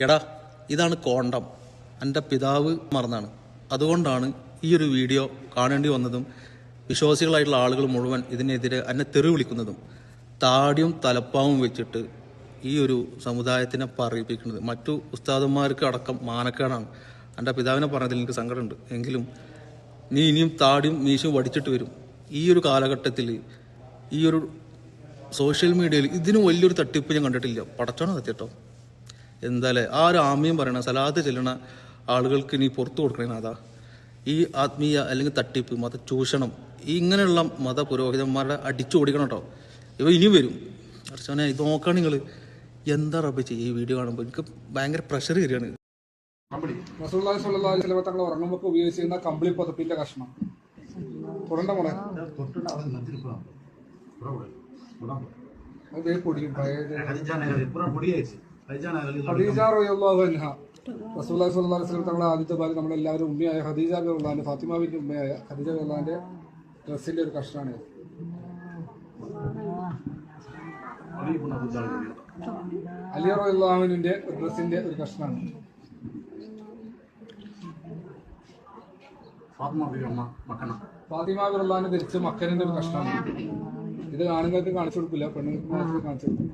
എടാ ഇതാണ് കോണ്ടം. എന്റെ പിതാവ് മറന്നാണ്. അതുകൊണ്ടാണ് ഈ ഒരു വീഡിയോ കാണേണ്ടി വന്നതും വിശ്വാസികളായിട്ടുള്ള ആളുകൾ മുഴുവൻ ഇതിനെതിരെ എന്നെ തെറി വിളിക്കുന്നതും താടിയും തലപ്പാവും വെച്ചിട്ട് ഈ ഒരു സമുദായത്തിനെ പറയിപ്പിക്കുന്നത്. മറ്റു ഉസ്താദന്മാർക്ക് അടക്കം മാനക്കേടാണ്. എന്റെ പിതാവിനെ പറഞ്ഞതിൽ എനിക്ക് സങ്കടമുണ്ട്. എങ്കിലും നീ ഇനിയും താടിയും മീശയും വടിച്ചിട്ട് വരും. ഈ ഒരു കാലഘട്ടത്തിൽ ഈ ഒരു സോഷ്യൽ മീഡിയയിൽ ഇതിന് വലിയൊരു തട്ടിപ്പ് ഞാൻ കണ്ടിട്ടില്ല. പടച്ചോണം സത്യട്ടോ. എന്തായാലേ ആ ഒരു ആമയും പറയണ സലാത്ത് ചെല്ലണ ആളുകൾക്ക് ഇനി പുറത്തു കൊടുക്കണേ അതാ ഈ ആത്മീയ അല്ലെങ്കിൽ തട്ടിപ്പ് മത ചൂഷണം ഇങ്ങനെയുള്ള മത പുരോഹിതന്മാരുടെ അടിച്ചു ഓടിക്കണം കേട്ടോ. ഇവ ഇനിയും വരും. അർച്ചന ഇത് നോക്കണം നിങ്ങൾ എന്താ റബ്ബ് ചെയ്യുക ഈ വീഡിയോ കാണുമ്പോൾ എനിക്ക് ഭയങ്കര പ്രഷർ കയറിയാണ് സ്വല്ലല്ലാഹു അലൈഹി വസല്ലം തങ്ങൾ ഉറങ്ങുമ്പോൾ ഉപയോഗിച്ചിരുന്ന കമ്പിളി പുതപ്പിന്റെ കഷ്ണം. തുടണ്ട മോളെ. അത് പൊടിയും പഴയത്. ഖദീജ റളിയല്ലാഹു അൻഹ. റസൂലുള്ളാഹി സ്വല്ലല്ലാഹു അലൈഹി വസല്ലം തങ്ങളുടെ ആദ്യത്തെ ഭാര്യ നമ്മളെല്ലാവരും ഉമ്മയായ ഖദീജ റളിയല്ലാഹു ഫാത്തിമാവിന്റെ ഉമ്മയായ ഖദീജ റളിയല്ലാഹുവിന്റെ ഡ്രസ്സിന്റെ ഒരു കഷ്ണമാണ്. അലി റളിയല്ലാഹുവിന്റെ ഡ്രസ്സിന്റെ ഒരു കഷ്ണമാണ് ഫാത്തിമ റളിയല്ലാഹുവിനെ ധരിച്ച മക്കനിന്റെ ഒരു കഷ്ണമാണ് ഇത് ആണുങ്ങൾക്ക് കാണിച്ചു കൊടുക്കില്ല പെണ്ണുങ്ങൾക്ക് മാത്രമേ കാണിച്ചു കൊടുക്കും.